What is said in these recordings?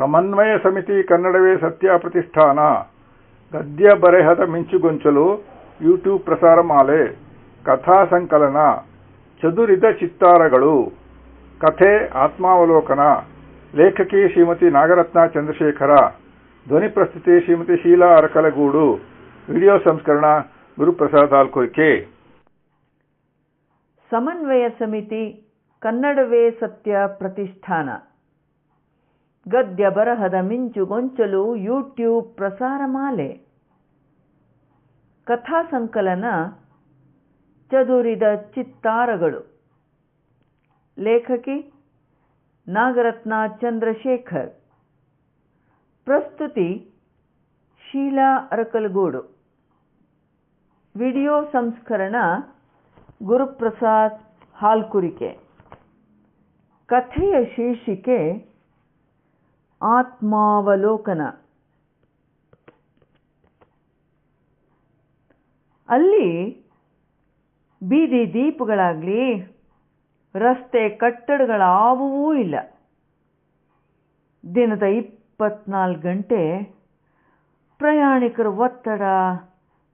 ಸಮನ್ವಯ ಸಮಿತಿ ಕನ್ನಡವೇ ಸತ್ಯ ಪ್ರತಿಷ್ಠಾನ. ಗದ್ಯ ಬರೆಹದ ಮಿಂಚುಗೊಂಚಲು ಯೂಟ್ಯೂಬ್ ಪ್ರಸಾರ ಮಾಲೆ. ಕಥಾ ಸಂಕಲನ. ಚದುರಿದ ಚಿತ್ತಾರಗಳು. ಕಥೆ ಆತ್ಮಾವಲೋಕನ. ಲೇಖಕಿ ಶ್ರೀಮತಿ ನಾಗರತ್ನ ಚಂದ್ರಶೇಖರ. ಧ್ವನಿ ಪ್ರಸ್ತುತಿ ಶ್ರೀಮತಿ ಶೀಲಾ ಅರಕಲಗೂಡು. ವಿಡಿಯೋ ಸಂಸ್ಕರಣ ಗುರುಪ್ರಸಾದ್ ಆಲ್ಕೋಕೆ ಸಮನ್ವಯ ಸಮಿತಿ ಕನ್ನಡವೇ ಸತ್ಯ ಪ್ರತಿಷ್ಠಾನ. ಗದ್ಯ ಬರಹದ ಮಿಂಚು ಗೊಂಚಲು ಯೂಟ್ಯೂಬ್ ಪ್ರಸಾರ ಮಾಲೆ. ಕಥಾ ಸಂಕಲನ ಚದುರಿದ ಚಿತ್ತಾರಗಳು. ಲೇಖಕಿ ನಾಗರತ್ನ ಚಂದ್ರಶೇಖರ್. ಪ್ರಸ್ತುತಿ ಶೀಲಾ ಅರಕಲಗೂಡು. ವಿಡಿಯೋ ಸಂಸ್ಕರಣ ಗುರುಪ್ರಸಾದ್ ಹಾಲ್ಕುರಿಕೆ. ಕಥೆಯ ಶೀರ್ಷಿಕೆ ಆತ್ಮಾವಲೋಕನ. ಅಲ್ಲಿ ಬೀದಿ ದೀಪಗಳಾಗಲಿ, ರಸ್ತೆ ಕಟ್ಟಡಗಳಾವುವೂ ಇಲ್ಲ. ದಿನದ ಇಪ್ಪತ್ನಾಲ್ಕು ಗಂಟೆ ಪ್ರಯಾಣಿಕರ ಒತ್ತಡ,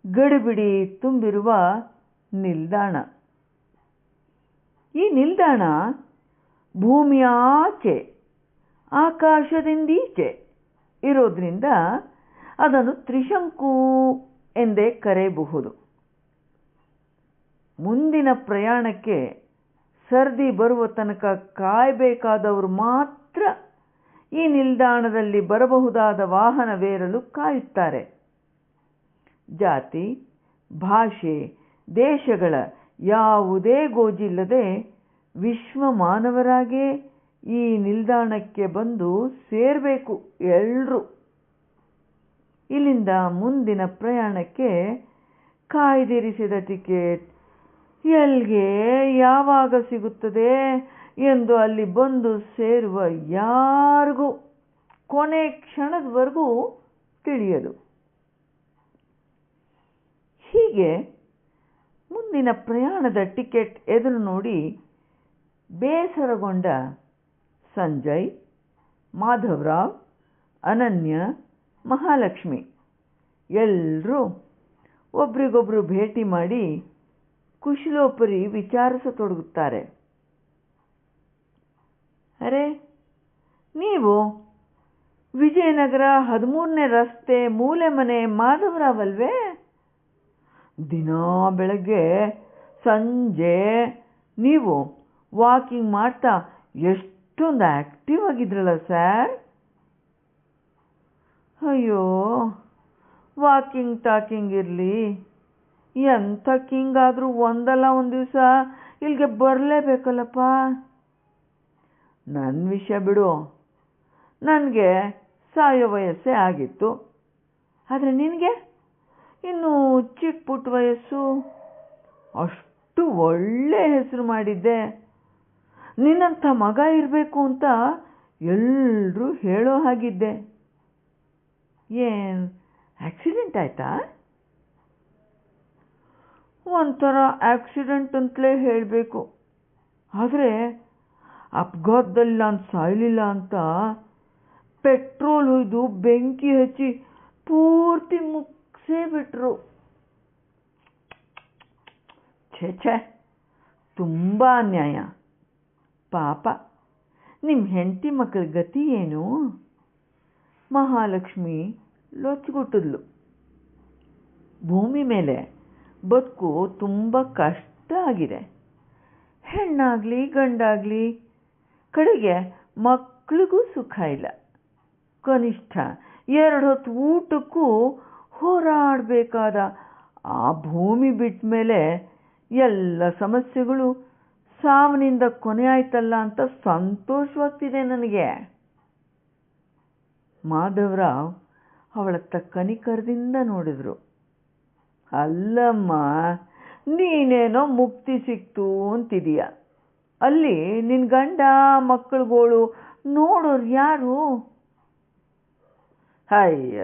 ಗಡಿಬಿಡಿ ತುಂಬಿರುವ ನಿಲ್ದಾಣ. ಈ ನಿಲ್ದಾಣ ಭೂಮಿಯ ಆಚೆ ಆಕಾಶದಿಂದೀಚೆ ಇರೋದ್ರಿಂದ ಅದನ್ನು ತ್ರಿಶಂಕು ಎಂದೇ ಕರೆಯಬಹುದು. ಮುಂದಿನ ಪ್ರಯಾಣಕ್ಕೆ ಸರ್ದಿ ಬರುವ ತನಕ ಕಾಯಬೇಕಾದವರು ಮಾತ್ರ ಈ ನಿಲ್ದಾಣದಲ್ಲಿ ಬರಬಹುದಾದ ವಾಹನವೇರಲು ಕಾಯುತ್ತಾರೆ. ಜಾತಿ, ಭಾಷೆ, ದೇಶಗಳ ಯಾವುದೇ ಗೋಜಿಲ್ಲದೆ ವಿಶ್ವ ಮಾನವರಾಗೇ ಈ ನಿಲ್ದಾಣಕ್ಕೆ ಬಂದು ಸೇರಬೇಕು ಎಲ್ಲರೂ ಇಲ್ಲಿಂದ ಮುಂದಿನ ಪ್ರಯಾಣಕ್ಕೆ ಕಾಯ್ದಿರಿಸಿದ ಟಿಕೆಟ್. ಎಲ್ಗೆ ಯಾವಾಗ ಸಿಗುತ್ತದೆ ಎಂದು ಅಲ್ಲಿ ಬಂದು ಸೇರುವ ಯಾರಿಗೂ ಕೊನೆ ಕ್ಷಣದವರೆಗೂ ತಿಳಿಯದು. ಹೀಗೆ ಮುಂದಿನ ಪ್ರಯಾಣದ ಟಿಕೆಟ್ ಎದುರು ನೋಡಿ ಬೇಸರಗೊಂಡ ಸಂಜಯ್, ಮಾಧವರಾವ್, ಅನನ್ಯ, ಮಹಾಲಕ್ಷ್ಮಿ. ಎಲ್ಲರೂ ಒಬ್ರಿಗೊಬ್ಬರು ಭೇಟಿ ಮಾಡಿ ಕುಶಲೋಪರಿ ವಿಚಾರಿಸತೊಡಗುತ್ತಾರೆ. ಅರೆ, ನೀವು ವಿಜಯನಗರ ಹದಿಮೂರನೇ ರಸ್ತೆ ಮೂಲೆ ಮನೆ ಮಾಧವರಾವಲ್ವೇ ದಿನಾ ಬೆಳಗ್ಗೆ ಸಂಜೆ ನೀವು ವಾಕಿಂಗ್ ಮಾಡ್ತಾ ಎಷ್ಟೊಂದು ಆ್ಯಕ್ಟಿವ್ ಆಗಿದ್ರಲ್ಲ ಸರ್ ಅಯ್ಯೋ ವಾಕಿಂಗ್ ಟಾಕಿಂಗ್ ಇರಲಿ. ಎಂಥ ಕಿಂಗ್ ಆದರೂ ಒಂದಲ್ಲ ಒಂದು ದಿವಸ ಇಲ್ಲಿಗೆ ಬರಲೇಬೇಕಲ್ಲಪ್ಪ? ನನ್ನ ವಿಷಯ ಬಿಡು. ನನಗೆ ಸಾಯೋ ವಯಸ್ಸೇ ಆಗಿತ್ತು. ಆದರೆ ನಿನಗೆ? ಇನ್ನು ಚಿಕ್ಕ ಪುಟ್ಟ ವಯಸ್ಸು. ಅಷ್ಟು ಒಳ್ಳೆ ಹೆಸರು ಮಾಡಿದ್ದೆ. ನಿನ್ನಂಥ ಮಗ ಇರಬೇಕು ಅಂತ ಎಲ್ಲರೂ ಹೇಳೋ ಹಾಗಿದ್ದೆ. ಏನು ಆಕ್ಸಿಡೆಂಟ್ ಆಯಿತಾ? ಒಂಥರ ಆಕ್ಸಿಡೆಂಟ್ ಅಂತಲೇ ಹೇಳಬೇಕು. ಆದರೆ ಅಪಘಾತದಲ್ಲಿ ನಾನು ಸಾಯಲಿಲ್ಲ ಅಂತ ಪೆಟ್ರೋಲ್ ಹೊಯ್ದು ಬೆಂಕಿ ಹಚ್ಚಿ ಪೂರ್ತಿ ಮುಗಿಸೇ ಬಿಟ್ರು. ಛೇ ಛೇ, ತುಂಬ ಅನ್ಯಾಯ. ಪಾಪ. ನಿಮ್ಮ ಹೆಂಡತಿ ಮಕ್ಕಳ ಗತಿ ಏನು? ಮಹಾಲಕ್ಷ್ಮಿ ಲೊಚ್ಗುಟ್ಟಿದ್ಲು. ಭೂಮಿ ಮೇಲೆ ಬದುಕು ತುಂಬ ಕಷ್ಟ ಆಗಿದೆ. ಹೆಣ್ಣಾಗಲಿ, ಗಂಡಾಗಲಿ, ಕಡೆಗೆ ಮಕ್ಕಳಿಗೂ ಸುಖ ಇಲ್ಲ. ಕನಿಷ್ಠ ಎರಡು ಹೊತ್ತು ಊಟಕ್ಕೂ ಹೋರಾಡಬೇಕಾದ ಆ ಭೂಮಿ ಬಿಟ್ಟ ಮೇಲೆ ಎಲ್ಲ ಸಮಸ್ಯೆಗಳು ಸಾವಿನಿಂದ ಕೊನೆ ಆಯ್ತಲ್ಲ ಅಂತ ಸಂತೋಷವಾಗ್ತಿದೆ ನನಗೆ. ಮಾಧವರಾವ್ ಅವಳತ್ತ ಕನಿಕರದಿಂದ ನೋಡಿದ್ರು. ಅಲ್ಲಮ್ಮ, ನೀನೇನೋ ಮುಕ್ತಿ ಸಿಕ್ತು ಅಂತಿದೀಯ. ಅಲ್ಲಿ ನಿನ್ನ ಗಂಡ, ಮಕ್ಕಳುಗಳು ನೋಡೋರು ಯಾರು? ಅಯ್ಯ,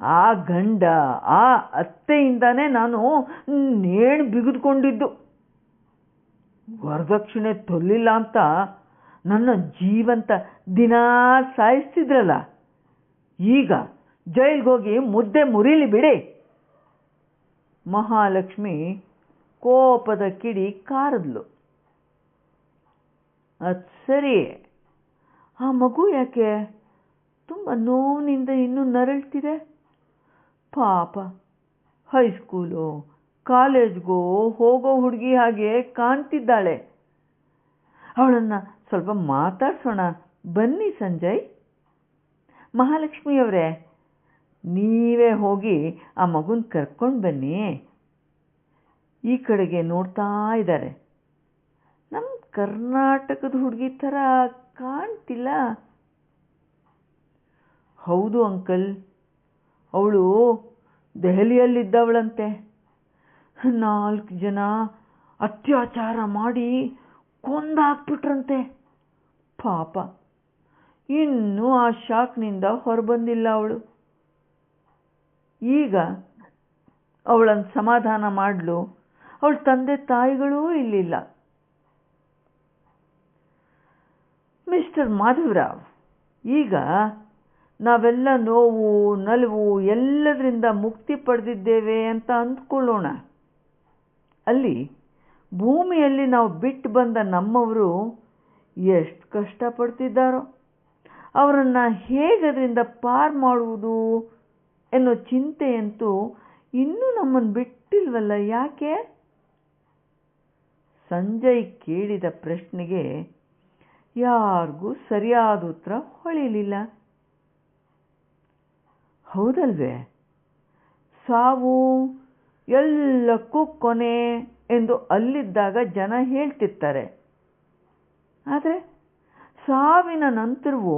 ಆ ಗಂಡ, ಆ ಅತ್ತೆಯಿಂದಾನೇ ನಾನು ನೇಣು ಬಿಗಿದುಕೊಂಡಿದ್ದು. ವರದಕ್ಷಿಣೆ ತೊಲ್ಲಿಲ್ಲ ಅಂತ ನನ್ನ ಜೀವಂತ ದಿನಾ ಸಾಯಿಸ್ತಿದ್ರಲ್ಲ. ಈಗ ಹೋಗಿ ಮುದ್ದೆ ಮುರಿಲಿ ಬಿಡಿ. ಮಹಾಲಕ್ಷ್ಮಿ ಕೋಪದ ಕಿಡಿ ಕಾರದ್ಲು. ಅದು ಸರಿ. ಆ ಮಗು ಯಾಕೆ? ತುಂಬ ನೋವಿನಿಂದ ಇನ್ನೂ ನರಳ್ತಿದೆ. ಪಾಪ, ಹೈಸ್ಕೂಲು ಕಾಲೇಜ್ಗೋ ಹೋಗೋ ಹುಡುಗಿ ಹಾಗೆ ಕಾಣ್ತಿದ್ದಾಳೆ. ಅವಳನ್ನ ಸ್ವಲ್ಪ ಮಾತಾಡ್ಸೋಣ. ಬನ್ನಿ ಸಂಜಯ್. ಮಹಾಲಕ್ಷ್ಮಿಯವರೇ, ನೀವೇ ಹೋಗಿ ಆ ಮಗುನ ಕರ್ಕೊಂಡು ಬನ್ನಿ. ಈ ಕಡೆಗೆ ನೋಡ್ತಾ ಇದ್ದಾರೆ. ನಮ್ಮ ಕರ್ನಾಟಕದ ಹುಡುಗಿ ಥರ ಕಾಣ್ತಿಲ್ಲ. ಹೌದು ಅಂಕಲ್, ಅವಳು ದೆಹಲಿಯಲ್ಲಿದ್ದವಳಂತೆ. ನಾಲ್ಕು ಜನ ಅತ್ಯಾಚಾರ ಮಾಡಿ ಕೊಂದಾಕ್ಬಿಟ್ರಂತೆ. ಪಾಪ. ಇನ್ನೂ ಆ ಶಾಕ್ನಿಂದ ಹೊರಬಂದಿಲ್ಲ ಅವಳು. ಈಗ ಅವಳನ್ನು ಸಮಾಧಾನ ಮಾಡಲು. ಅವಳ ತಂದೆ ತಾಯಿಗಳೂ ಇಲ್ಲಿಲ್ಲ. ಮಿಸ್ಟರ್ ಮಾಧವರಾವ್, ಈಗ ನಾವೆಲ್ಲ ನೋವು, ನಲವು ಎಲ್ಲದರಿಂದ ಮುಕ್ತಿ ಪಡೆದಿದ್ದೇವೆ ಅಂತ ಅಂದ್ಕೊಳ್ಳೋಣ. ಅಲ್ಲಿ ಭೂಮಿಯಲ್ಲಿ ನಾವು ಬಿಟ್ಟು ಬಂದ ನಮ್ಮವರು ಎಷ್ಟು ಕಷ್ಟಪಡ್ತಿದ್ದಾರೋ, ಅವರನ್ನು ಹೇಗದರಿಂದ ಪಾರ್ ಮಾಡುವುದು ಎನ್ನೋ ಚಿಂತೆಯಂತೂ ಇನ್ನೂ ನಮ್ಮನ್ನು ಬಿಟ್ಟಿಲ್ವಲ್ಲ? ಯಾಕೆ? ಸಂಜಯ್ ಕೇಳಿದ ಪ್ರಶ್ನೆಗೆ ಯಾರಿಗೂ ಸರಿಯಾದ ಉತ್ತರ ಹೊಳಿಲಿಲ್ಲ. ಹೌದಲ್ವೇ? ಸಾವು ಎಲ್ಲಕ್ಕೂ ಕೊನೆ ಎಂದು ಅಲ್ಲಿದ್ದಾಗ ಜನ ಹೇಳ್ತಿರ್ತಾರೆ. ಆದರೆ ಸಾವಿನ ನಂತರವೂ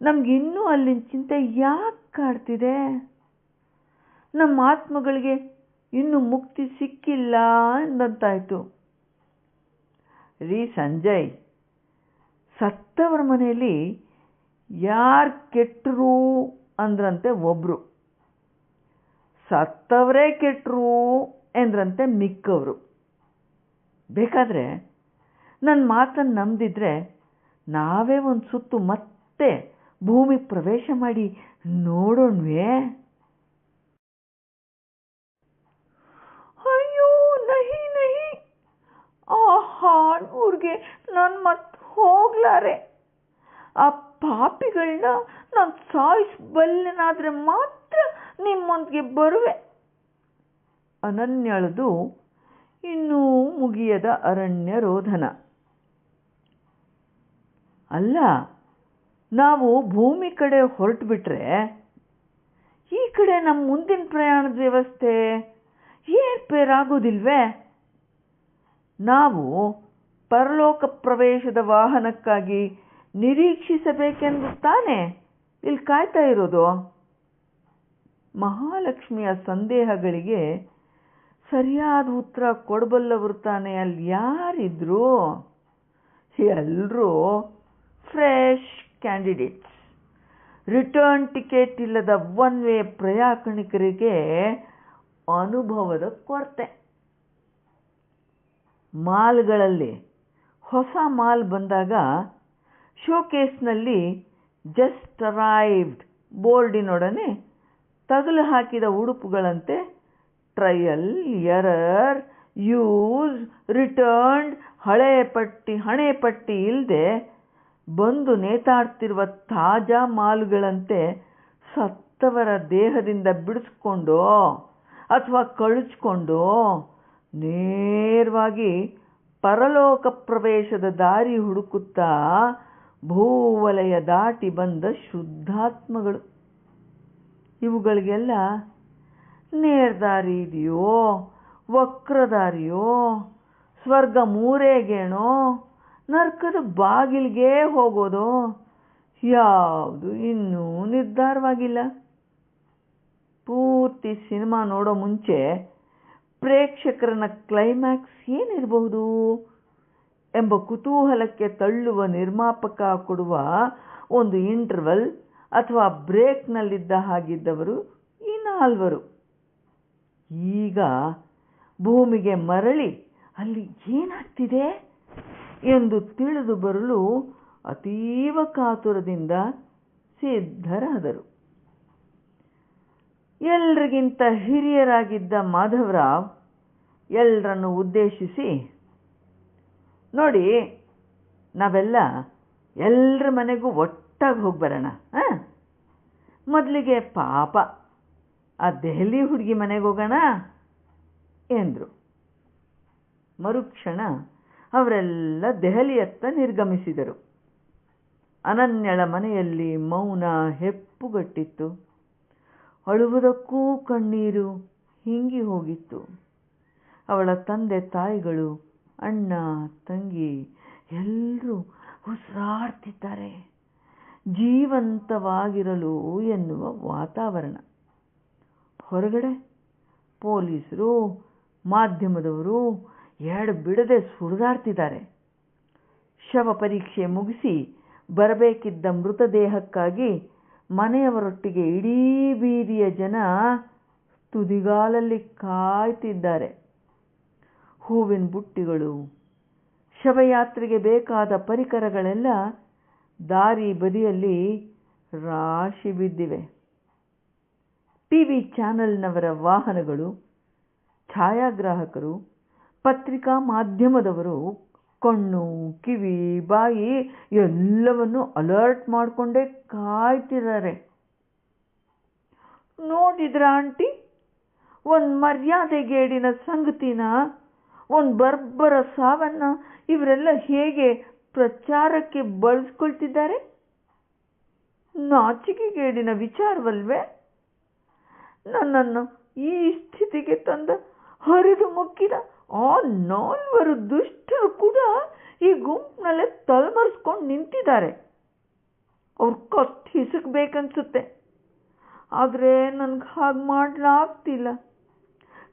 ನಮಗಿನ್ನೂ ಅಲ್ಲಿನ ಚಿಂತೆ ಯಾಕೆ ಕಾಡ್ತಿದೆ? ನಮ್ಮ ಆತ್ಮಗಳಿಗೆ ಇನ್ನೂ ಮುಕ್ತಿ ಸಿಕ್ಕಿಲ್ಲ ಎಂದಂತಾಯಿತು ರೀ ಸಂಜಯ್, ಸತ್ತವರ ಮನೆಯಲ್ಲಿ ಯಾರು ಕೆಟ್ಟರು ಅಂದ್ರಂತೆ ಒಬ್ಬರು ಸತ್ತವರೇ ಕೆಟ್ಟರು ಎಂದ್ರಂತೆ ಮಿಕ್ಕವರು. ಬೇಕಾದರೆ ನನ್ನ ಮಾತನ್ನು ನಂಬಿದ್ರೆ ನಾವೇ ಒಂದು ಸುತ್ತು ಮತ್ತೆ ಭೂಮಿ ಪ್ರವೇಶ ಮಾಡಿ ನೋಡೋಣ್ವೇ? ಅಯ್ಯೋ, ನಹಿ ನಹಿ. ಆ ಹಾಡ್ನೂರ್ಗೆ ನಾನು ಮತ್ತೆ ಹೋಗ್ಲಾರೆ. ಆ ಪಾಪಿಗಳನ್ನ ನಾನು ಸಾಯಿಸಬಲ್ಲೆನಾದ್ರೆ ಮಾತ್ರ ನಿಮ್ಮೊಂದಿಗೆ ಬರುವೆ ಅನನ್ಯಳದು ಇನ್ನೂ ಮುಗಿಯದ ಅರಣ್ಯ ರೋಧನ ಅಲ್ಲ, ನಾವು ಭೂಮಿ ಕಡೆ ಹೊರಟು ಬಿಟ್ರೆ ಈ ಕಡೆ ನಮ್ಮ ಮುಂದಿನ ಪ್ರಯಾಣದ ವ್ಯವಸ್ಥೆ ಏರ್ಪೇರಾಗೋದಿಲ್ವೇ ನಾವು ಪರಲೋಕ ಪ್ರವೇಶದ ವಾಹನಕ್ಕಾಗಿ ನಿರೀಕ್ಷಿಸಬೇಕೆಂದು ತಾನೇ ಇಲ್ಲಿ ಕಾಯ್ತಾ ಇರೋದು? ಮಹಾಲಕ್ಷ್ಮಿಯ ಸಂದೇಹಗಳಿಗೆ ಸರಿಯಾದ ಉತ್ತರ ಕೊಡಬಲ್ಲವರು ತಾನೇ ಅಲ್ಲಿ ಯಾರಿದ್ರು? ಎಲ್ಲರೂ ಫ್ರೆಶ್ ಕ್ಯಾಂಡಿಡೇಟ್ಸ್ ರಿಟರ್ನ್ ಟಿಕೆಟ್ ಇಲ್ಲದ ಒನ್ ವೇ ಪ್ರಯಾಣಿಕರಿಗೆ ಅನುಭವದ ಕೊರತೆ. ಮಾಲ್ಗಳಲ್ಲಿ ಹೊಸ ಮಾಲ್ ಬಂದಾಗ ಶೋಕೇಸ್ನಲ್ಲಿ ಜಸ್ಟ್ ಅರೈವ್ಡ್ ಬೋರ್ಡಿನೊಡನೆ ತಗಲು ಹಾಕಿದ ಉಡುಪುಗಳಂತೆ ಟ್ರಯಲ್ ಎರರ್ ಯೂಸ್ ರಿಟರ್ನ್ಡ್ ಹಳೆ ಪಟ್ಟಿ, ಹಣೆ ಪಟ್ಟಿ ಇಲ್ಲದೆ ಬಂದು ನೇತಾಡ್ತಿರುವ ತಾಜಾ ಮಾಲುಗಳಂತೆ ಸತ್ತವರ ದೇಹದಿಂದ ಬಿಡಿಸ್ಕೊಂಡು ಅಥವಾ ಕಳಿಸ್ಕೊಂಡು ನೇರವಾಗಿ ಪರಲೋಕ ಪ್ರವೇಶದ ದಾರಿ ಹುಡುಕುತ್ತಾ ಭೂವಲಯ ದಾಟಿ ಬಂದ ಶುದ್ಧಾತ್ಮಗಳು. ಇವುಗಳಿಗೆಲ್ಲ ನೇರ್ದಾರಿ ಇದೆಯೋ ವಕ್ರದಾರಿಯೋ ಸ್ವರ್ಗ ಮೂರೇಗೇಣೋ ನರ್ಕದ ಬಾಗಿಲಿಗೆ ಹೋಗೋದು, ಯಾವುದು ಇನ್ನೂ ನಿರ್ಧಾರವಾಗಿಲ್ಲ. ಪೂರ್ತಿ ಸಿನಿಮಾ ನೋಡೋ ಮುಂಚೆ ಪ್ರೇಕ್ಷಕರನ್ನ ಕ್ಲೈಮ್ಯಾಕ್ಸ್ ಏನಿರಬಹುದು ಎಂಬ ಕುತೂಹಲಕ್ಕೆ ತಳ್ಳುವ ನಿರ್ಮಾಪಕ ಕೊಡುವ ಒಂದು ಇಂಟರ್ವಲ್ ಅಥವಾ ಬ್ರೇಕ್ನಲ್ಲಿದ್ದ ಹಾಗಿದ್ದವರು ಈ ನಾಲ್ವರು. ಈಗ ಭೂಮಿಗೆ ಮರಳಿ ಅಲ್ಲಿ ಏನಾಗ್ತಿದೆ ಎಂದು ತಿಳಿದು ಬರಲು ಅತೀವ ಕಾತುರದಿಂದ ಸಿದ್ಧರಾದರು. ಎಲ್ರಿಗಿಂತ ಹಿರಿಯರಾಗಿದ್ದ ಮಾಧವರಾವ್ ಎಲ್ಲರನ್ನು ಉದ್ದೇಶಿಸಿ, ನೋಡಿ, ನಾವೆಲ್ಲ ಎಲ್ಲರ ಮನೆಗೂ ಒಟ್ಟಾಗಿ ಹೋಗಿ ಬರೋಣ ಮೊದಲಿಗೆ ಪಾಪ, ಆ ದೆಹಲಿ ಹುಡುಗಿ ಮನೆಗೆ ಹೋಗೋಣ ಎಂದರು. ಮರುಕ್ಷಣ ಅವರೆಲ್ಲ ದೆಹಲಿಯತ್ತ ನಿರ್ಗಮಿಸಿದರು. ಅನನ್ಯಳ ಮನೆಯಲ್ಲಿ ಮೌನ ಹೆಪ್ಪುಗಟ್ಟಿತ್ತು. ಅಳುವುದಕ್ಕೂ ಕಣ್ಣೀರು ಹಿಂಗಿ ಹೋಗಿತ್ತು. ಅವಳ ತಂದೆ ತಾಯಿಗಳು, ಅಣ್ಣ, ತಂಗಿ ಎಲ್ಲರೂ ಉಸಿರಾಡ್ತಿದ್ದಾರೆ ಜೀವಂತವಾಗಿರಲು ಎನ್ನುವ ವಾತಾವರಣ. ಹೊರಗಡೆ ಪೊಲೀಸರು, ಮಾಧ್ಯಮದವರು ಎರಡು ಬಿಡದೆ ಸುಡಿದಾಡ್ತಿದ್ದಾರೆ ಶವ ಪರೀಕ್ಷೆ ಮುಗಿಸಿ ಬರಬೇಕಿದ್ದ ಮೃತದೇಹಕ್ಕಾಗಿ ಮನೆಯವರೊಟ್ಟಿಗೆ ಇಡೀ ಬೀದಿಯ ಜನ ತುದಿಗಾಲಲ್ಲಿ ಕಾಯ್ತಿದ್ದಾರೆ. ಹೂವಿನ ಬುಟ್ಟಿಗಳು, ಶವಯಾತ್ರೆಗೆ ಬೇಕಾದ ಪರಿಕರಗಳೆಲ್ಲ ದಾರಿ ಬದಿಯಲ್ಲಿ ರಾಶಿ ಬಿದ್ದಿವೆ. ಟಿ ವಿ ಚಾನೆಲ್ನವರ ವಾಹನಗಳು, ಛಾಯಾಗ್ರಾಹಕರು, ಪತ್ರಿಕಾ ಮಾಧ್ಯಮದವರು, ಕಣ್ಣು, ಕಿವಿ, ಬಾಯಿ ಎಲ್ಲವನ್ನು ಅಲರ್ಟ್ ಮಾಡಿಕೊಂಡೇ ಕಾಯ್ತಿದ್ದಾರೆ. ನೋಡಿದ್ರ ಆಂಟಿ, ಒಂದು ಮರ್ಯಾದೆಗೇಡಿನ ಸಂಗತಿನ, ಒಂದು ಬರ್ಬರ ಸಾವನ್ನ ಇವರೆಲ್ಲ ಹೇಗೆ ಪ್ರಚಾರಕ್ಕೆ ಬಳಸ್ಕೊಳ್ತಿದ್ದಾರೆ? ನಾಚಿಕೆಗೇಡಿನ ವಿಚಾರವಲ್ವೇ? ನನ್ನನ್ನು ಈ ಸ್ಥಿತಿಗೆ ತಂದ ಹರಿದು ಮುಕ್ಕಿದ ಆ ನಾಲ್ವರು ದುಷ್ಟರು ಕೂಡ ಈ ಗುಂಪಿನಲ್ಲೇ ತಲೆಮರೆಸ್ಕೊಂಡು ನಿಂತಿದ್ದಾರೆ. ಅವ್ರ ಕತ್ ಹಿಸುಕ್ಬೇಕನ್ಸುತ್ತೆ. ಆದರೆ ನನಗೆ ಹಾಗೆ ಮಾಡಲಾಗ್ತಿಲ್ಲ.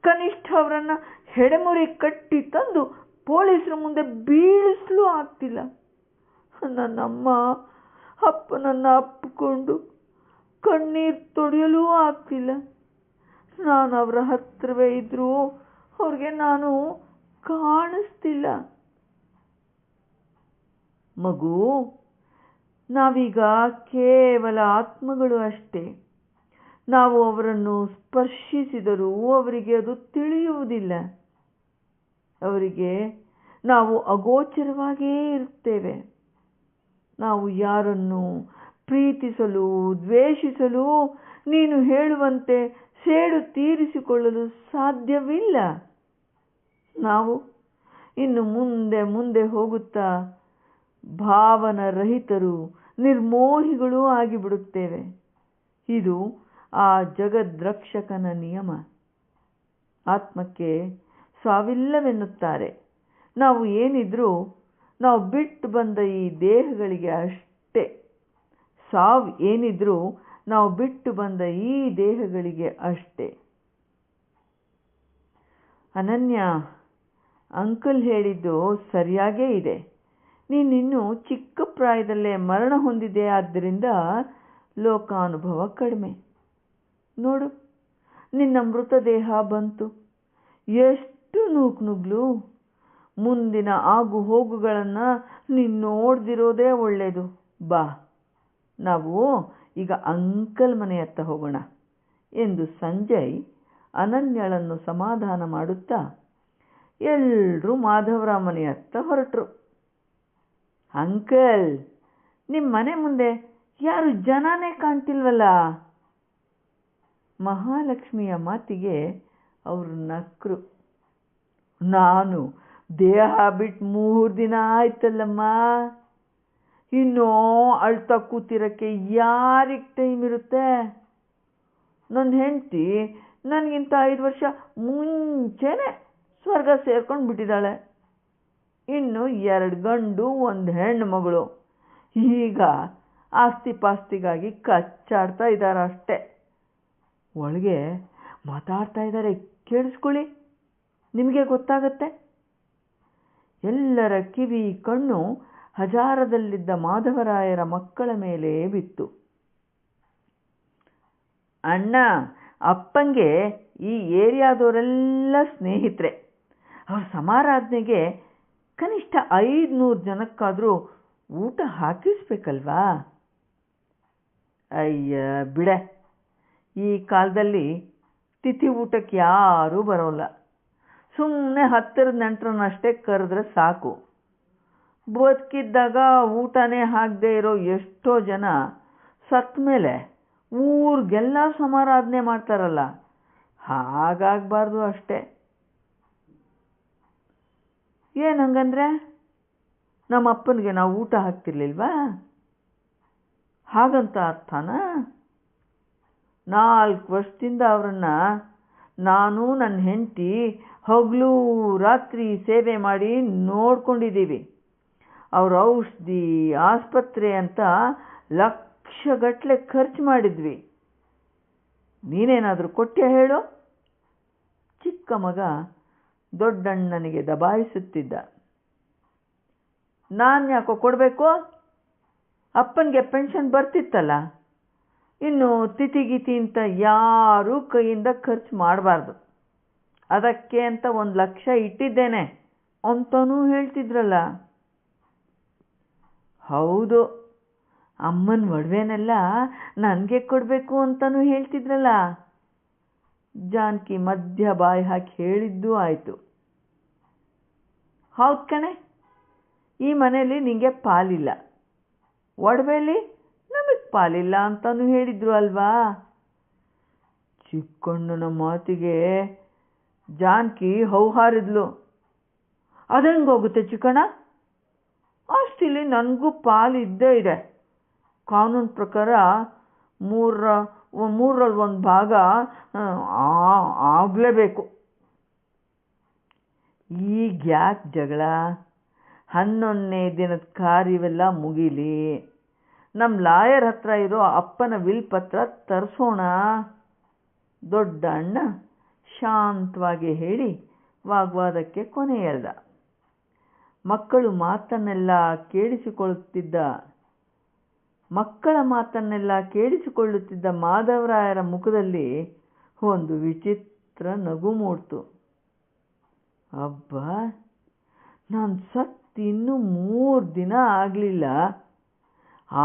ಕನಿಷ್ಠ ಅವರನ್ನು ಹೆಡೆಮುರಿ ಕಟ್ಟಿ ತಂದು ಪೊಲೀಸರ ಮುಂದೆ ಬೀಳಿಸಲೂ ಆಗ್ತಿಲ್ಲ. ನನ್ನಮ್ಮ ಅಪ್ಪನನ್ನು ಅಪ್ಪಿಕೊಂಡು ಕಣ್ಣೀರು ತೊಳೆಯಲೂ ಆಗ್ತಿಲ್ಲ. ನಾನು ಅವರ ಹತ್ತಿರವೇ ಇದ್ದರೂ ಅವ್ರಿಗೆ ನಾನು ಕಾಣಿಸ್ತಿಲ್ಲ. ಮಗು, ನಾವೀಗ ಕೇವಲ ಆತ್ಮಗಳು ಅಷ್ಟೇ. ನಾವು ಅವರನ್ನು ಸ್ಪರ್ಶಿಸಿದರೂ ಅವರಿಗೆ ಅದು ತಿಳಿಯುವುದಿಲ್ಲ. ಅವರಿಗೆ ನಾವು ಅಗೋಚರವಾಗಿಯೇ ಇರುತ್ತೇವೆ. ನಾವು ಯಾರನ್ನು ಪ್ರೀತಿಸಲು, ದ್ವೇಷಿಸಲು, ನೀನು ಹೇಳುವಂತೆ ಸೇಡು ತೀರಿಸಿಕೊಳ್ಳಲು ಸಾಧ್ಯವಿಲ್ಲ. ನಾವು ಇನ್ನು ಮುಂದೆ ಮುಂದೆ ಹೋಗುತ್ತಾ ಭಾವನರಹಿತರು, ನಿರ್ಮೋಹಿಗಳೂ ಆಗಿಬಿಡುತ್ತೇವೆ. ಇದು ಆ ಜಗದ್ರಕ್ಷಕನ ನಿಯಮ. ಆತ್ಮಕ್ಕೆ ಸಾವಿಲ್ಲವೆನ್ನುತ್ತಾರೆ ನಾವು ಏನಿದ್ರೂ ನಾವು ಬಿಟ್ಟು ಬಂದ ಈ ದೇಹಗಳಿಗೆ ಅಷ್ಟೇ. ಸಾವು ಏನಿದ್ರೂ ನಾವು ಬಿಟ್ಟು ಬಂದ ಈ ದೇಹಗಳಿಗೆ ಅಷ್ಟೇ. ಅನನ್ಯ, ಅಂಕಲ್ ಹೇಳಿದ್ದು ಸರಿಯಾಗೇ ಇದೆ. ನೀನಿನ್ನು ಚಿಕ್ಕ ಪ್ರಾಯದಲ್ಲೇ ಮರಣ ಹೊಂದಿದೆ ಆದ್ದರಿಂದ ಲೋಕಾನುಭವ ಕಡಿಮೆ. ನೋಡು, ನಿನ್ನ ಮೃತದೇಹ ಬಂತು. ಎಷ್ಟು ನೂಕ್ನುಗ್ಲು. ಮುಂದಿನ ಆಗು ಹೋಗುಗಳನ್ನು ನೀನು ನೋಡ್ದಿರೋದೇ ಒಳ್ಳೆಯದು ಬಾ, ನಾವು ಈಗ ಅಂಕಲ್ ಮನೆಯತ್ತ ಹೋಗೋಣ ಎಂದು ಸಂಜಯ್ ಅನನ್ಯಳನ್ನು ಸಮಾಧಾನ ಮಾಡುತ್ತಾ ಎಲ್ಲರೂ ಮಾಧವರಾವ್ ಮನೆಯತ್ತ ಹೊರಟರು. ಅಂಕಲ್ ನಿಮ್ಮ ಮನೆ ಮುಂದೆ ಯಾರು ಜನನೇ ಕಾಣ್ತಿಲ್ವಲ್ಲ? ಮಹಾಲಕ್ಷ್ಮಿಯ ಮಾತಿಗೆ ಅವರು ನಕ್ರು. ನಾನು ದೇಹ ಬಿಟ್ಟು ಮೂರು ದಿನ ಆಯ್ತಲ್ಲಮ್ಮ. ಇನ್ನೂ ಅಳ್ತಾ ಕೂತಿರೋಕ್ಕೆ ಯಾರಿಗೆ ಟೈಮ್ ಇರುತ್ತೆ? ನನ್ನ ಹೆಂಡತಿ ನನಗಿಂತ ಐದು ವರ್ಷ ಮುಂಚೆನೆ ಸ್ವರ್ಗ ಸೇರ್ಕೊಂಡು ಬಿಟ್ಟಿದ್ದಾಳೆ ಇನ್ನು ಎರಡು ಗಂಡು, ಒಂದು ಹೆಣ್ಣು ಮಗಳು. ಈಗ ಆಸ್ತಿ ಪಾಸ್ತಿಗಾಗಿ ಕಚ್ಚಾಡ್ತಾ ಇದ್ದಾರೆ ಅಷ್ಟೇ ಒಳಗೆ ಮಾತಾಡ್ತಾ ಇದ್ದಾರೆ ಕೇಳಿಸ್ಕೊಳ್ಳಿ. ನಿಮಗೆ ಗೊತ್ತಾಗತ್ತೆ? ಎಲ್ಲರ ಕಿವಿ ಕಣ್ಣು ಹಜಾರದಲ್ಲಿದ್ದ ಮಾಧವರಾಯರ ಮಕ್ಕಳ ಮೇಲೆ ಬಿತ್ತು. ಅಣ್ಣ, ಅಪ್ಪಂಗೆ ಈ ಏರಿಯಾದವರೆಲ್ಲ ಸ್ನೇಹಿತರೆ. ಅವ್ರ ಸಮಾರಾಧನೆಗೆ ಕನಿಷ್ಠ ಐದುನೂರು ಜನಕ್ಕಾದರೂ ಊಟ ಹಾಕಿಸ್ಬೇಕಲ್ವಾ? ಅಯ್ಯ, ಬಿಡೆ. ಈ ಕಾಲದಲ್ಲಿ ತಿಥಿ ಊಟಕ್ಕೆ ಯಾರೂ ಬರೋಲ್ಲ. ಸುಮ್ಮನೆ ಹತ್ತಿರದ ನೆಂಟರನ್ನಷ್ಟೇ ಕರೆದ್ರೆ ಸಾಕು. ಬದುಕಿದ್ದಾಗ ಊಟನೇ ಹಾಕದೇ ಇರೋ ಎಷ್ಟೋ ಜನ ಸತ್ತ ಮೇಲೆ ಊರಿಗೆಲ್ಲ ಸಮಾರಾಧನೆ ಮಾಡ್ತಾರಲ್ಲ, ಹಾಗಾಗಬಾರ್ದು ಅಷ್ಟೇ. ಏನು ಹಂಗಂದ್ರೆ ನಮ್ಮ ಅಪ್ಪನಿಗೆ ನಾವು ಊಟ ಹಾಕ್ತಿರ್ಲಿಲ್ವಾ? ಹಾಗಂತ ಅರ್ಥನಾ? ನಾಲ್ಕು ವರ್ಷದಿಂದ ಅವರನ್ನು, ನಾನು ನನ್ನ ಹೆಂಡತಿ ಹಗಲು ರಾತ್ರಿ ಸೇವೆ ಮಾಡಿ ನೋಡ್ಕೊಂಡಿದ್ದೀವಿ. ಅವ್ರ ಔಷಧಿ, ಆಸ್ಪತ್ರೆ ಅಂತ ಲಕ್ಷಗಟ್ಟಲೆ ಖರ್ಚು ಮಾಡಿದ್ವಿ. ನೀನೇನಾದರೂ ಕೊಟ್ಟೆ ಹೇಳು? ಚಿಕ್ಕ ಮಗ ದೊಡ್ಡಣ್ಣನಿಗೆ ದಬಾಯಿಸುತ್ತಿದ್ದ. ನಾನು ಯಾಕೋ ಕೊಡಬೇಕು? ಅಪ್ಪನಿಗೆ ಪೆನ್ಷನ್ ಬರ್ತಿತ್ತಲ್ಲ. ಇನ್ನು ತಿಥಿಗಿತಿ ಅಂತ ಯಾರೂ ಕೈಯಿಂದ ಖರ್ಚು ಮಾಡಬಾರ್ದು. ಅದಕ್ಕೆ ಅಂತ ಒಂದು ಲಕ್ಷ ಇಟ್ಟಿದ್ದೇನೆ ಅಂತನೂ ಹೇಳ್ತಿದ್ರಲ್ಲ. ಹೌದು, ಅಮ್ಮನ ಒಡವೆನೆಲ್ಲ ನನಗೆ ಕೊಡಬೇಕು ಅಂತಲೂ ಹೇಳ್ತಿದ್ರಲ್ಲ. ಜಾನಕಿ ಮಧ್ಯ ಬಾಯಿ ಹಾಕಿ ಹೇಳಿದ್ದು ಆಯಿತು. ಹೌದು ಕಣೆ, ಈ ಮನೆಯಲ್ಲಿ ನಿಂಗೆ ಪಾಲಿಲ್ಲ. ಒಡವೆಲಿ ನಮಗೆ ಪಾಲಿಲ್ಲ ಅಂತಲೂ ಹೇಳಿದ್ರು ಅಲ್ವಾ? ಚಿಕ್ಕಣ್ಣನ ಮಾತಿಗೆ ಜಾನಕಿ ಹೌಹಾರಿದ್ಲು ಅದಂಗೋಗುತ್ತೆ ಚಿಕ್ಕಣ್ಣ? ಆಸ್ತಿಲಿ ನನಗೂ ಪಾಲು ಇದ್ದೇ ಇದೆ. ಕಾನೂನು ಪ್ರಕಾರ ಮೂರ, ಮೂರರಲ್ಲಿ ಒಂದು ಭಾಗ ಆಗಲೇಬೇಕು. ಈಗ ಯಾಕೆ ಜಗಳ? ಹನ್ನೊಂದನೇ ದಿನದ ಕಾರ್ಯವೆಲ್ಲ ಮುಗೀಲಿ. ನಮ್ಮ ಲಾಯರ್ ಹತ್ರ ಇರೋ ಅಪ್ಪನ ವಿಲ್ ಪತ್ರ ತರಿಸೋಣ. ದೊಡ್ಡ ಅಣ್ಣ. ಶಾಂತವಾಗಿ ಹೇಳಿ ವಾಗ್ವಾದಕ್ಕೆ ಕೊನೆಯಲ್ಲ ಮಕ್ಕಳು ಮಾತನ್ನೆಲ್ಲ ಕೇಳಿಸಿಕೊಳ್ಳುತ್ತಿದ್ದ, ಮಕ್ಕಳ ಮಾತನ್ನೆಲ್ಲ ಕೇಳಿಸಿಕೊಳ್ಳುತ್ತಿದ್ದ ಮಾಧವರಾಯರ ಮುಖದಲ್ಲಿ ಒಂದು ವಿಚಿತ್ರ ನಗು ಮೂಡ್ತು. ಅಬ್ಬ, ನಾನು ಸತ್ತು ಇನ್ನೂ ಮೂರು ದಿನ ಆಗಲಿಲ್ಲ.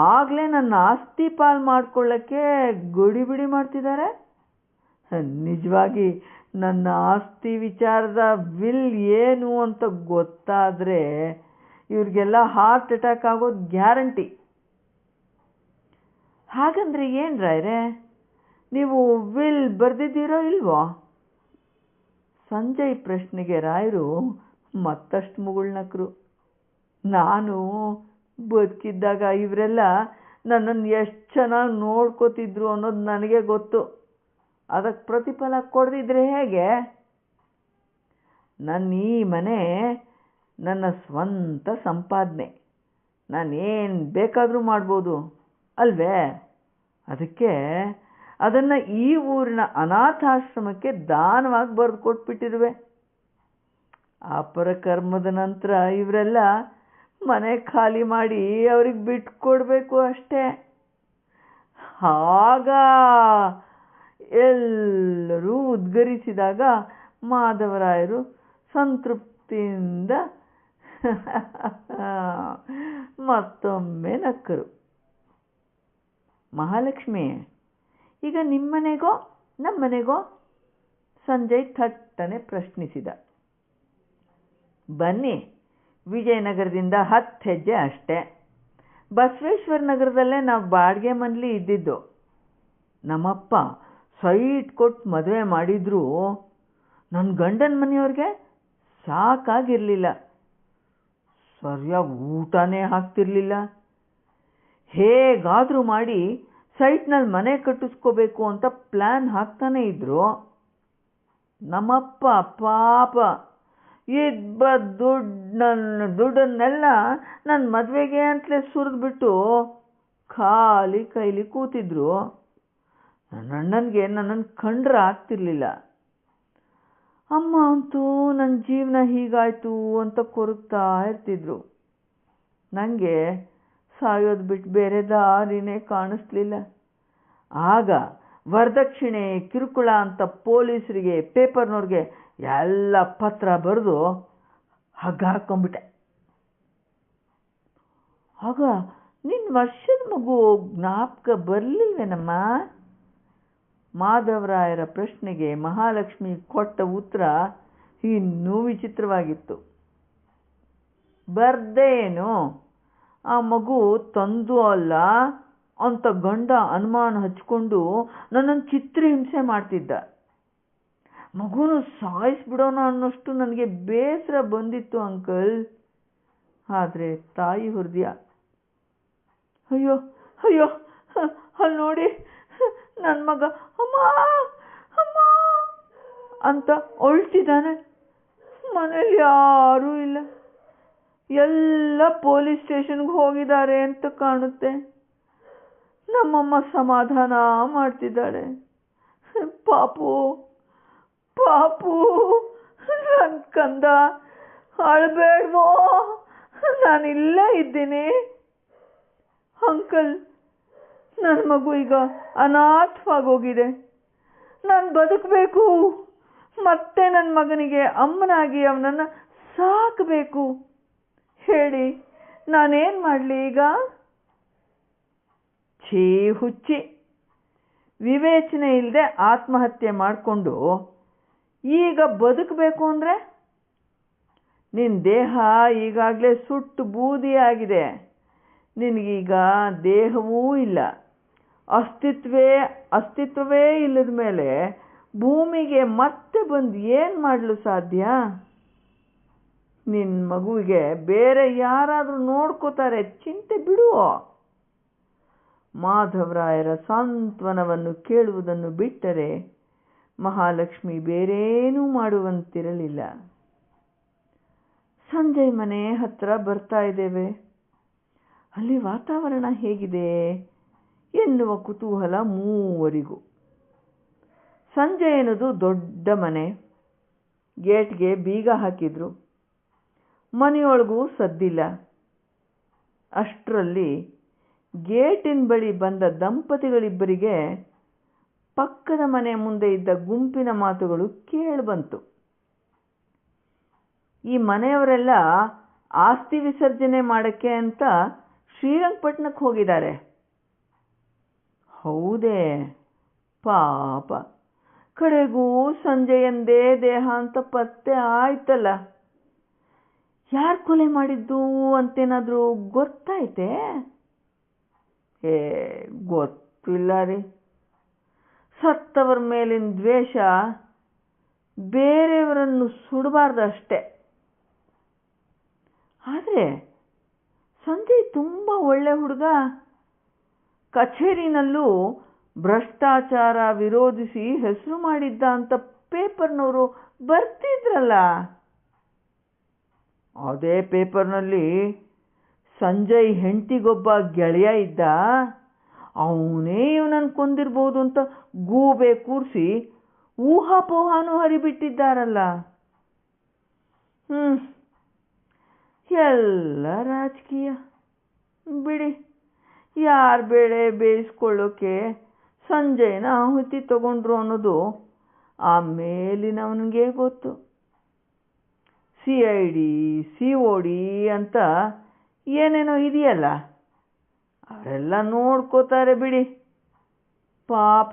ಆಗಲೇ ನನ್ನ ಆಸ್ತಿ ಪಾಲು ಮಾಡ್ಕೊಳ್ಳೋಕ್ಕೆ ಗಡಿಬಿಡಿ ಮಾಡ್ತಿದ್ದಾರೆ. ನಿಜವಾಗಿ ನನ್ನ ಆಸ್ತಿ ವಿಚಾರದ ವಿಲ್ ಏನು ಅಂತ ಗೊತ್ತಾದರೆ ಇವ್ರಿಗೆಲ್ಲ ಹಾರ್ಟ್ ಅಟ್ಯಾಕ್ ಆಗೋದು ಗ್ಯಾರಂಟಿ ಹಾಗಂದ್ರೆ ಏನು ರಾಯ್ರೆ? ನೀವು ವಿಲ್ ಬರೆದಿದ್ದೀರೋ ಇಲ್ವೋ? ಸಂಜಯ್ ಪ್ರಶ್ನೆಗೆ ರಾಯರು ಮತ್ತಷ್ಟು ಮುಗುಳ್ನಕ್ರು. ನಾನು ಬದುಕಿದ್ದಾಗ ಇವರೆಲ್ಲ ನನ್ನನ್ನು ಎಷ್ಟು ಚೆನ್ನಾಗಿ ನೋಡ್ಕೋತಿದ್ರು ಅನ್ನೋದು ನನಗೆ ಗೊತ್ತು. ಅದಕ್ಕೆ ಪ್ರತಿಫಲ ಕೊಡದಿದ್ರೆ ಹೇಗೆ? ನನ್ನ ಈ ಮನೆ ನನ್ನ ಸ್ವಂತ ಸಂಪಾದನೆ. ನಾನೇನು ಬೇಕಾದರೂ ಮಾಡ್ಬೋದು, ಅಲ್ವೇ? ಅದಕ್ಕೆ ಅದನ್ನು ಈ ಊರಿನ ಅನಾಥಾಶ್ರಮಕ್ಕೆ ದಾನವಾಗಿ ಬರೆದು ಕೊಟ್ಬಿಟ್ಟಿರುವೆ ಅಪರಕರ್ಮದ ನಂತರ ಇವರೆಲ್ಲ ಮನೆ ಖಾಲಿ ಮಾಡಿ ಅವ್ರಿಗೆ ಕೊಡಬೇಕು ಅಷ್ಟೇ. ಆಗ ಎಲ್ಲರೂ ಉದ್ಗರಿಸಿದಾಗ ಮಾಧವರಾಯರು ಸಂತೃಪ್ತಿಯಿಂದ ಮತ್ತೊಮ್ಮೆ ನಕ್ಕರು. ಮಹಾಲಕ್ಷ್ಮಿ, ಈಗ ನಿಮ್ಮನೆಗೋ, ನಮ್ಮನೆಗೋ? ಸಂಜಯ್ ಥಟ್ಟನೆ ಪ್ರಶ್ನಿಸಿದ. ಬನ್ನಿ, ವಿಜಯನಗರದಿಂದ ಹತ್ತು ಹೆಜ್ಜೆ ಅಷ್ಟೇ. ಬಸವೇಶ್ವರ ನಗರದಲ್ಲೇ ನಾವು ಬಾಡಿಗೆ ಮನೇಲಿ ಇದ್ದಿದ್ದು. ನಮ್ಮಪ್ಪ ಸೈಟ್ ಕೊಟ್ಟು ಮದುವೆ ಮಾಡಿದ್ರು ನನ್ನ ಗಂಡನ ಮನೆಯವ್ರಿಗೆ ಸಾಕಾಗಿರಲಿಲ್ಲ. ಸರಿಯಾಗಿ ಊಟನೇ ಹಾಕ್ತಿರ್ಲಿಲ್ಲ ಹೇಗಾದರೂ ಮಾಡಿ ಸೈಟ್ನಲ್ಲಿ ಮನೆ ಕಟ್ಟಿಸ್ಕೋಬೇಕು ಅಂತ ಪ್ಲ್ಯಾನ್ ಹಾಕ್ತಾನೇ ಇದ್ರು. ನಮ್ಮಪ್ಪ ಪಾಪ ಇಬ್ಬ ನನ್ನ ದುಡ್ಡನ್ನೆಲ್ಲ ನನ್ನ ಮದುವೆಗೆ ಅಂತಲೇ ಸುರಿದ್ಬಿಟ್ಟು ಖಾಲಿ ಕೈಲಿ ಕೂತಿದ್ರು. ನನ್ನ ಅಣ್ಣನಿಗೆ ನನ್ನನ್ನು ಕಂಡ್ರೆ ಆಗ್ತಿರ್ಲಿಲ್ಲ. ಅಮ್ಮ ಅಂತೂ ನನ್ನ ಜೀವನ ಹೀಗಾಯಿತು ಅಂತ ಕೊರಗ್ತಾ ಇರ್ತಿದ್ರು. ನನಗೆ ಸಾಯೋದು ಬಿಟ್ಟು ಬೇರೆ ದಾರಿನೇ ಕಾಣಿಸ್ಲಿಲ್ಲ. ಆಗ ವರದಕ್ಷಿಣೆ, ಕಿರುಕುಳ ಅಂತ ಪೊಲೀಸರಿಗೆ ಪೇಪರ್ನವ್ರಿಗೆ ಎಲ್ಲ ಪತ್ರ ಬರೆದು ಹಗ್ಗ ಹಾಕ್ಕೊಂಬಿಟ್ಟೆ ಆಗ ನಿನ್ನ ವರ್ಷದ ಮಗು ಜ್ಞಾಪಕ ಬರಲಿಲ್ವೇನಮ್ಮ? ಮಾಧವರಾಯರ ಪ್ರಶ್ನೆಗೆ ಮಹಾಲಕ್ಷ್ಮಿ ಕೊಟ್ಟ ಉತ್ತರ ಇನ್ನೂ ವಿಚಿತ್ರವಾಗಿತ್ತು. ಬರ್ದೇ ಏನು ಆ ಮಗು ತಂದು ಅಲ್ಲ, ಅಂತ ಗಂಡ ಅನುಮಾನ ಹಚ್ಕೊಂಡು ನನ್ನನ್ನು ಚಿತ್ರಹಿಂಸೆ ಮಾಡ್ತಿದ್ದ. ಮಗುನು ಸಾಯಿಸ್ಬಿಡೋಣ ಅನ್ನೋಷ್ಟು ನನಗೆ ಬೇಸರ ಬಂದಿತ್ತು ಅಂಕಲ್. ಆದರೆ ತಾಯಿ ಹೃದಯ ಅಯ್ಯೋ ಅಯ್ಯೋ ಅಲ್ಲಿ ನೋಡಿ ನನ್ನ ಮಗ, ಅಮ್ಮ ಅಮ್ಮ ಅಂತ ಅಳ್ತಿದ್ದಾನೆ ಮನೇಲಿ ಯಾರೂ ಇಲ್ಲ. ಎಲ್ಲ ಪೊಲೀಸ್ ಸ್ಟೇಷನ್ಗೆ ಹೋಗಿದ್ದಾರೆ ಅಂತ ಕಾಣುತ್ತೆ. ನಮ್ಮಮ್ಮ ಸಮಾಧಾನ ಮಾಡ್ತಿದ್ದಾಳೆ. ಪಾಪು ಪಾಪು ನನ್ನ ಕಂದ ಅಳಬೇಡ್ವೋ ನಾನು ಇಲ್ಲೇ ಇದ್ದೀನಿ. ಅಂಕಲ್ ನನ್ನ ಮಗು ಈಗ ಅನಾಥವಾಗೋಗಿದೆ ನಾನು ಬದುಕಬೇಕು. ಮತ್ತೆ ನನ್ನ ಮಗನಿಗೆ ಅಮ್ಮನಾಗಿ ಅವನನ್ನು ಸಾಕಬೇಕು. ಹೇಳಿ, ನಾನೇನು ಮಾಡಲಿ ಈಗ? ಛೀ ಹುಚ್ಚಿ. ವಿವೇಚನೆ ಇಲ್ಲದೆ ಆತ್ಮಹತ್ಯೆ ಮಾಡಿಕೊಂಡು ಈಗ ಬದುಕಬೇಕು ಅಂದರೆ ನಿನ್ನ ದೇಹ ಈಗಾಗಲೇ ಸುಟ್ಟು ಬೂದಿಯಾಗಿದೆ. ನಿನಗೀಗ ದೇಹವೂ ಇಲ್ಲ. ಅಸ್ತಿತ್ವೇ, ಅಸ್ತಿತ್ವವೇ ಇಲ್ಲದ ಮೇಲೆ ಭೂಮಿಗೆ ಮತ್ತೆ ಬಂದು ಏನು ಮಾಡಲು ಸಾಧ್ಯ? ನಿನ್ನ ಮಗುವಿಗೆ ಬೇರೆ ಯಾರಾದರೂ ನೋಡ್ಕೋತಾರೆ, ಚಿಂತೆ ಬಿಡು ಮಾಧವರಾಯರ ಸಾಂತ್ವನವನ್ನು ಕೇಳುವುದನ್ನು ಬಿಟ್ಟರೆ ಮಹಾಲಕ್ಷ್ಮಿ ಬೇರೇನೂ ಮಾಡುವಂತಿರಲಿಲ್ಲ. ಸಂಜಯ್ ಮನೆ ಹತ್ತಿರ ಬರ್ತಾ ಇದ್ದೇವೆ. ಅಲ್ಲಿ ವಾತಾವರಣ ಹೇಗಿದೆ? ಎನ್ನುವ ಕುತೂಹಲ ಮೂವರಿಗೂ. ಸಂಜಯನದು ದೊಡ್ಡ ಮನೆ. ಗೇಟ್ಗೆ ಬೀಗ ಹಾಕಿದ್ರು. ಮನೆಯೊಳಗೂ ಸದ್ದಿಲ್ಲ. ಅಷ್ಟರಲ್ಲಿ ಗೇಟಿನ ಬಳಿ ಬಂದ ದಂಪತಿಗಳಿಬ್ಬರಿಗೆ ಪಕ್ಕದ ಮನೆ ಮುಂದೆ ಇದ್ದ ಗುಂಪಿನ ಮಾತುಗಳು ಕೇಳಿಬಂತು ಈ ಮನೆಯವರೆಲ್ಲ ಆಸ್ತಿ ವಿಸರ್ಜನೆ ಮಾಡಕ್ಕೆ ಅಂತ ಶ್ರೀರಂಗಪಟ್ಟಣಕ್ಕೆ ಹೋಗಿದ್ದಾರೆ. ಹೌದೇ? ಪಾಪ. ಕಡೆಗೂ ಸಂಜೆಯಂದೇ ದೇಹ ಅಂತ ಪತ್ತೆ ಆಯ್ತಲ್ಲ. ಯಾರು ಕೊಲೆ ಮಾಡಿದ್ದು ಅಂತೇನಾದರೂ ಗೊತ್ತಾಯ್ತೆ? ಏ ಗೊತ್ತಿಲ್ಲ ರೀ. ಸತ್ತವರ ಮೇಲಿನ ದ್ವೇಷ ಬೇರೆಯವರನ್ನು ಸುಡಬಾರ್ದು ಅಷ್ಟೇ. ಆದರೆ ಸಂಜೆ ತುಂಬ ಒಳ್ಳೆ ಹುಡುಗ. ಕಚೇರಿನಲ್ಲೂ ಭ್ರಷ್ಟಾಚಾರ ವಿರೋಧಿಸಿ ಹೆಸರು ಮಾಡಿದ್ದ ಅಂತ ಪೇಪರ್ನವರು ಬರ್ತಿದ್ರಲ್ಲ. ಅದೇ ಪೇಪರ್ನಲ್ಲಿ ಸಂಜಯ್ ಹೆಂಡತಿಗೊಬ್ಬ ಗೆಳೆಯ ಇದ್ದ, ಅವನೇ ಇವನನ್ನು ಕೊಂದಿರ್ಬೋದು ಅಂತ ಗೂಬೆ ಕೂರಿಸಿ ಊಹಾಪೋಹಾನು ಹರಿಬಿಟ್ಟಿದ್ದಾರಲ್ಲ. ಹ್ಞೂ ಎಲ್ಲ ರಾಜಕೀಯ. ಬಿಡಿ. ಯಾರು ಬೇಳೆ ಬೇಯಿಸ್ಕೊಳ್ಳೋಕೆ ಸಂಜಯನ ಆಹುತಿ ತಗೊಂಡ್ರು ಅನ್ನೋದು ಆ ಮೇಲಿನವನಿಗೆ ಗೊತ್ತು. C I D C O D ಅಂತ ಏನೇನೋ ಇದೆಯಲ್ಲ, ಅವರೆಲ್ಲ ನೋಡ್ಕೋತಾರೆ ಬಿಡಿ. ಪಾಪ,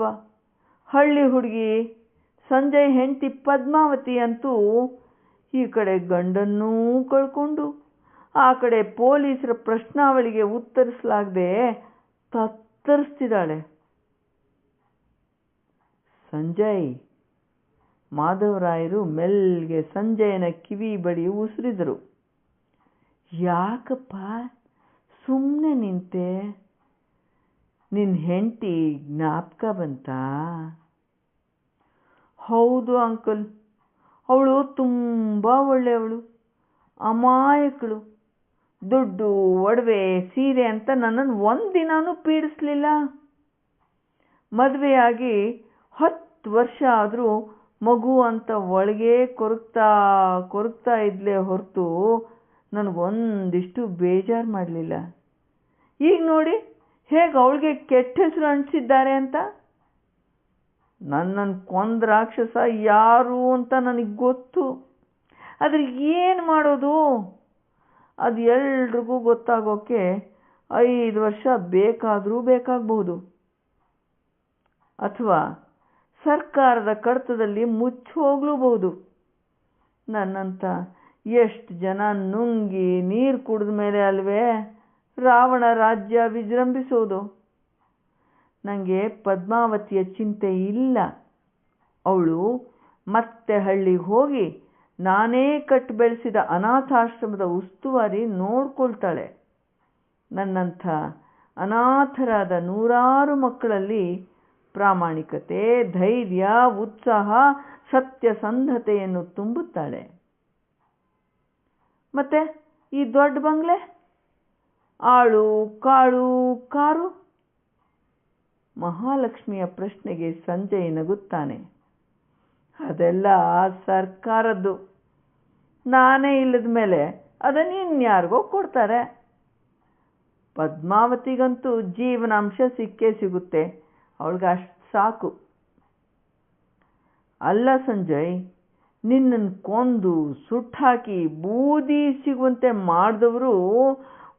ಹಳ್ಳಿ ಹುಡುಗಿ ಸಂಜಯ್ ಹೆಂಡತಿ ಪದ್ಮಾವತಿ ಅಂತೂ ಈ ಕಡೆ ಗಂಡನ್ನೂ ಕಳ್ಕೊಂಡು ಆ ಕಡೆ ಪೊಲೀಸರ ಪ್ರಶ್ನಾವಳಿಗೆ ಉತ್ತರಿಸಲಾಗದೆ ತತ್ತರಿಸ್ತಿದ್ದಾಳೆ. ಸಂಜಯ್ ಮಾಧವರಾಯರು ಮೆಲ್ಲಗೆ ಸಂಜಯನ ಕಿವಿ ಬಳಿ ಉಸಿರಿದರು. ಯಾಕಪ್ಪ? ಸುಮ್ಮನೆ ನಿಂತೆ? ನಿನ್ನ ಹೆಂಡತಿ ಜ್ಞಾಪಕ ಬಂತ? ಹೌದು ಅಂಕಲ್, ಅವಳು ತುಂಬ ಒಳ್ಳೆಯವಳು, ಅಮಾಯಕಳು. ದುಡ್ಡು, ಒಡವೆ, ಸೀರೆ ಅಂತ ನನ್ನನ್ನು ಒಂದು ದಿನಾನೂ ಪೀಡಿಸ್ಲಿಲ್ಲ. ಮದುವೆಯಾಗಿ ಹತ್ತು ವರ್ಷ ಆದರೂ ಮಗು ಅಂತ ಒಳಗೆ ಕೊರಗ್ತಾ ಕೊರಗ್ತಾ ಇದ್ಲೇ ಹೊರತು ನನಗೊಂದಿಷ್ಟು ಬೇಜಾರು ಮಾಡಲಿಲ್ಲ. ಈಗ ನೋಡಿ, ಹೇಗೆ ಅವಳಿಗೆ ಕೆಟ್ಟ ಹೆಸರು ಅಂಟಿಸಿದ್ದಾರೆ ಅಂತ? ನನ್ನನ್ನು ಕೊಂದ ರಾಕ್ಷಸ ಯಾರು ಅಂತ ನನಗೆ ಗೊತ್ತು. ಆದರೆ ಏನು ಮಾಡೋದು? ಅದು ಎಲ್ರಿಗೂ ಗೊತ್ತಾಗೋಕ್ಕೆ ಐದು ವರ್ಷ ಬೇಕಾದರೂ ಬೇಕಾಗಬಹುದು. ಅಥವಾ ಸರ್ಕಾರದ ಕಡತದಲ್ಲಿ ಮುಚ್ಚೋಗ್ಲೂಬಹುದು. ನನ್ನಂತ ಎಷ್ಟು ಜನ ನುಂಗಿ ನೀರು ಕುಡಿದ ಮೇಲೆ ಅಲ್ವೇ ರಾವಣ ರಾಜ್ಯ ವಿಜೃಂಭಿಸೋದು. ನನಗೆ ಪದ್ಮಾವತಿಯ ಚಿಂತೆ ಇಲ್ಲ. ಅವಳು ಮತ್ತೆ ಹಳ್ಳಿಗೆ ಹೋಗಿ ನಾನೇ ಕಟ್ಟಿ ಬೆಳೆಸಿದ ಅನಾಥಾಶ್ರಮದ ಉಸ್ತುವಾರಿ ನೋಡ್ಕೊಳ್ತಾಳೆ. ನನ್ನಂಥ ಅನಾಥರಾದ ನೂರಾರು ಮಕ್ಕಳಲ್ಲಿ ಪ್ರಾಮಾಣಿಕತೆ, ಧೈರ್ಯ, ಉತ್ಸಾಹ, ಸತ್ಯಸಂಧತೆಯನ್ನು ತುಂಬುತ್ತಾಳೆ. ಮತ್ತೆ ಈ ದೊಡ್ಡ ಬಂಗ್ಲೆ? ಆಳು, ಕಾಳು, ಕಾರು? ಮಹಾಲಕ್ಷ್ಮಿಯ ಪ್ರಶ್ನೆಗೆ ಸಂಜಯ್ ನಗುತ್ತಾನೆ. ಅದೆಲ್ಲ ಸರ್ಕಾರದ್ದು. ನಾನೇ ಇಲ್ಲದ ಮೇಲೆ ಅದನ್ನು ಇನ್ಯಾರಿಗೋ ಕೊಡ್ತಾರೆ. ಪದ್ಮಾವತಿಗಂತೂ ಜೀವನಾಂಶ ಸಿಕ್ಕೇ ಸಿಗುತ್ತೆ. ಅವಳಿಗೆ ಅಷ್ಟು ಸಾಕು. ಅಲ್ಲ ಸಂಜಯ್ ನಿನ್ನನ್ನು ಕೊಂದು ಸುಟ್ಟಾಕಿ ಬೂದಿ ಸಿಗುವಂತೆ ಮಾಡಿದವರು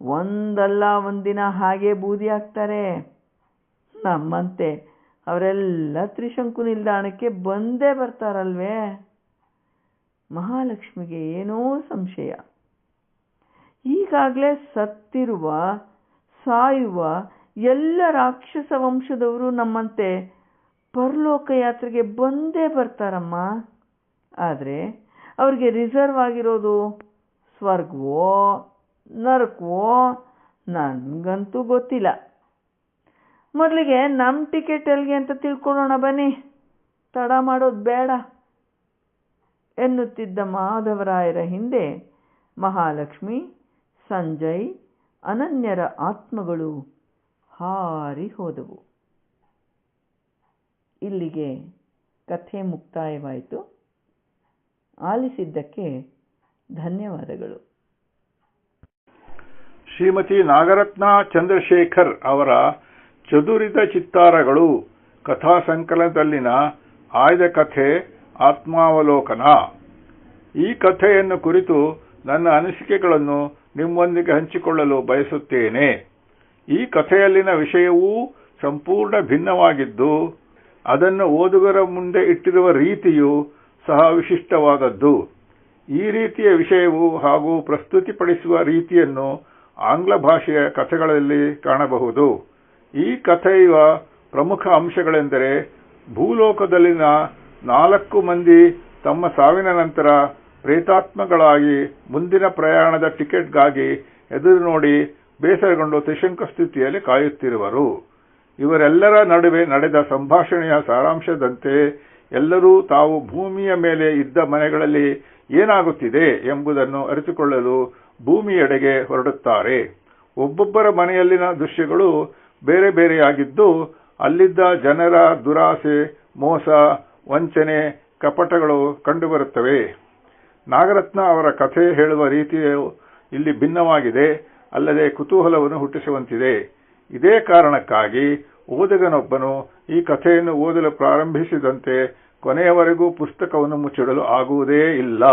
ಒಂದಲ್ಲ ಒಂದಿನ ಹಾಗೆ ಬೂದಿ ಹಾಕ್ತಾರೆ. ನಮ್ಮಂತೆ ಅವರೆಲ್ಲ ತ್ರಿಶಂಕು ನಿಲ್ದಾಣಕ್ಕೆ ಬಂದೇ ಬರ್ತಾರಲ್ವೇ? ಮಹಾಲಕ್ಷ್ಮಿಗೆ ಏನೋ ಸಂಶಯ. ಈಗಾಗಲೇ ಸತ್ತಿರುವ, ಸಾಯುವ ಎಲ್ಲ ರಾಕ್ಷಸ ವಂಶದವರು ನಮ್ಮಂತೆ ಪರಲೋಕ ಯಾತ್ರೆಗೆ ಬಂದೇ ಬರ್ತಾರಮ್ಮ. ಆದರೆ ಅವ್ರಿಗೆ ರಿಸರ್ವ್ ಆಗಿರೋದು ಸ್ವರ್ಗವೋ, ನರಕವೋ, ನನಗಂತೂ ಗೊತ್ತಿಲ್ಲ. ಮೊದಲಿಗೆ ನಮ್ಮ ಟಿಕೆಟ್ ಎಲ್ಲಿಗೆ ಅಂತ ತಿಳ್ಕೊಳ್ಳೋಣ ಬನ್ನಿ. ತಡ ಮಾಡೋದು ಬೇಡ. ಎನ್ನುತ್ತಿದ್ದ ಮಾಧವರಾಯರ ಹಿಂದೆ ಮಹಾಲಕ್ಷ್ಮಿ, ಸಂಜಯ್, ಅನನ್ಯರ ಆತ್ಮಗಳು ಹಾರಿ ಹೋದವು. ಇಲ್ಲಿಗೆ ಕಥೆ ಮುಕ್ತಾಯವಾಯಿತು. ಆಲಿಸಿದ್ದಕ್ಕೆ ಧನ್ಯವಾದಗಳು. ಶ್ರೀಮತಿ ನಾಗರತ್ನ ಚಂದ್ರಶೇಖರ್ ಅವರ ಚದುರಿದ ಚಿತ್ತಾರಗಳು ಕಥಾ ಸಂಕಲನದಲ್ಲಿನ ಆಯ್ದ ಕಥೆ ಆತ್ಮಾವಲೋಕನ. ಈ ಕಥೆಯನ್ನು ಕುರಿತು ನನ್ನ ಅನಿಸಿಕೆಗಳನ್ನು ನಿಮ್ಮೊಂದಿಗೆ ಹಂಚಿಕೊಳ್ಳಲು ಬಯಸುತ್ತೇನೆ. ಈ ಕಥೆಯಲ್ಲಿನ ವಿಷಯವೂ ಸಂಪೂರ್ಣ ಭಿನ್ನವಾಗಿದ್ದು, ಅದನ್ನು ಓದುಗರ ಮುಂದೆ ಇಟ್ಟಿರುವ ರೀತಿಯು ಸಹ ವಿಶಿಷ್ಟವಾದದ್ದು. ಈ ರೀತಿಯ ವಿಷಯವು ಹಾಗೂ ಪ್ರಸ್ತುತಿಪಡಿಸುವ ರೀತಿಯನ್ನು ಆಂಗ್ಲ ಭಾಷೆಯ ಕಥೆಗಳಲ್ಲಿ ಕಾಣಬಹುದು. ಈ ಕಥೆಯ ಪ್ರಮುಖ ಅಂಶಗಳೆಂದರೆ ಭೂಲೋಕದಲ್ಲಿನ ನಾಲ್ಕು ಮಂದಿ ತಮ್ಮ ಸಾವಿನ ನಂತರ ಪ್ರೇತಾತ್ಮಗಳಾಗಿ ಮುಂದಿನ ಪ್ರಯಾಣದ ಟಿಕೆಟ್ಗಾಗಿ ಎದುರು ನೋಡಿ ಬೇಸರಗೊಂಡು ತ್ರಿಶಂಕ ಸ್ಥಿತಿಯಲ್ಲಿ ಕಾಯುತ್ತಿರುವರು. ಇವರೆಲ್ಲರ ನಡುವೆ ನಡೆದ ಸಂಭಾಷಣೆಯ ಸಾರಾಂಶದಂತೆ ಎಲ್ಲರೂ ತಾವು ಭೂಮಿಯ ಮೇಲೆ ಇದ್ದ ಮನೆಗಳಲ್ಲಿ ಏನಾಗುತ್ತಿದೆ ಎಂಬುದನ್ನು ಅರಿತುಕೊಳ್ಳಲು ಭೂಮಿಯೆಡೆಗೆ ಹೊರಡುತ್ತಾರೆ. ಒಬ್ಬೊಬ್ಬರ ಮನೆಯಲ್ಲಿನ ದೃಶ್ಯಗಳು ಬೇರೆ ಬೇರೆಯಾಗಿದ್ದು ಅಲ್ಲಿದ್ದ ಜನರ ದುರಾಸೆ, ಮೋಸ, ವಂಚನೆ, ಕಪಟಗಳು ಕಂಡುಬರುತ್ತವೆ. ನಾಗರತ್ನ ಅವರ ಕಥೆ ಹೇಳುವ ರೀತಿಯು ಇಲ್ಲಿ ಭಿನ್ನವಾಗಿದೆ, ಅಲ್ಲದೆ ಕುತೂಹಲವನ್ನು ಹುಟ್ಟಿಸುವಂತಿದೆ. ಇದೇ ಕಾರಣಕ್ಕಾಗಿ ಓದುಗನೊಬ್ಬನು ಈ ಕಥೆಯನ್ನು ಓದಲು ಪ್ರಾರಂಭಿಸಿದಂತೆ ಕೊನೆಯವರೆಗೂ ಪುಸ್ತಕವನ್ನು ಮುಚ್ಚಿಡಲು ಆಗುವುದೇ ಇಲ್ಲ.